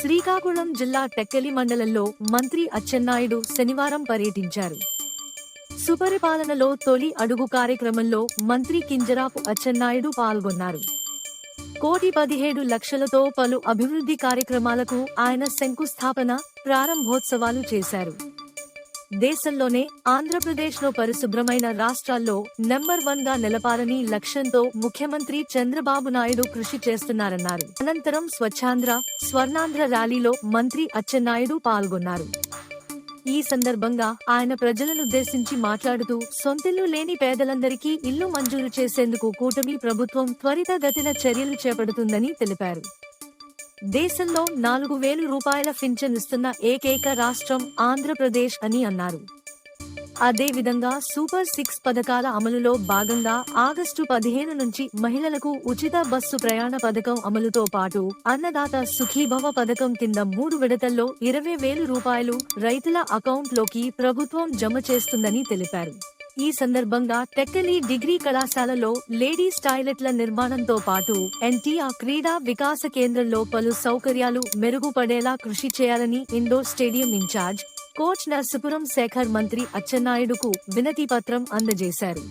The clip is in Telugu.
శ్రీకాకుళం జిల్లా టెక్కలి మండలంలో మంత్రి అచ్చెన్నాయుడు శనివారం పర్యటించారు. సుపరిపాలనలో తొలి అడుగు కార్యక్రమంలో మంత్రి కింజరాపు అచ్చెన్నాయుడు పాల్గొన్నారు. కోటి పదిహేడు లక్షలతో పలు అభివృద్ధి కార్యక్రమాలకు ఆయన శంకుస్థాపన ప్రారంభోత్సవాలు చేశారు. దేశంలోనే ఆంధ్రప్రదేశ్లో పరిశుభ్రమైన రాష్ట్రాల్లో నెంబర్ వన్గా నిలపాలని లక్ష్యంతో ముఖ్యమంత్రి చంద్రబాబు నాయుడు కృషి చేస్తున్నారన్నారు. అనంతరం స్వచ్ఛాంధ్ర స్వర్ణాంధ్ర ర్యాలీలో మంత్రి అచ్చెన్నాయుడు పాల్గొన్నారు. ఈ సందర్భంగా ఆయన ప్రజలనుద్దేశించి మాట్లాడుతూ సొంతిల్లు లేని పేదలందరికీ ఇల్లు మంజూరు చేసేందుకు కూటమి ప్రభుత్వం త్వరితగతిన చర్యలు చేపడుతుందని తెలిపారు. దేశంలో నాలుగు వేలు రూపాయల పింఛన్ ఇస్తున్న ఏకైక రాష్ట్రం ఆంధ్రప్రదేశ్ అని అన్నారు. అదేవిధంగా సూపర్ సిక్స్ పథకాల అమలులో భాగంగా ఆగస్టు పదిహేను నుంచి మహిళలకు ఉచిత బస్సు ప్రయాణ పథకం అమలుతో పాటు అన్నదాత సుఖీభవ పథకం కింద మూడు విడతల్లో ఇరవై వేలు రూపాయలు రైతుల అకౌంట్లోకి ప్రభుత్వం జమ చేస్తుందని తెలిపారు. ఈ సందర్భంగా టెక్కలి డిగ్రీ కళాశాలలో లేడీస్ టాయిలెట్ల నిర్మాణంతో పాటు ఎన్టీఆర్ క్రీడా వికాస కేంద్రంలో పలు సౌకర్యాలు మెరుగుపడేలా కృషి చేయాలని indoor stadium in-charge coach Narsupuram Shekhar మంత్రి అచ్చెన్నాయుడుకు వినతి పత్రం అందజేశారు.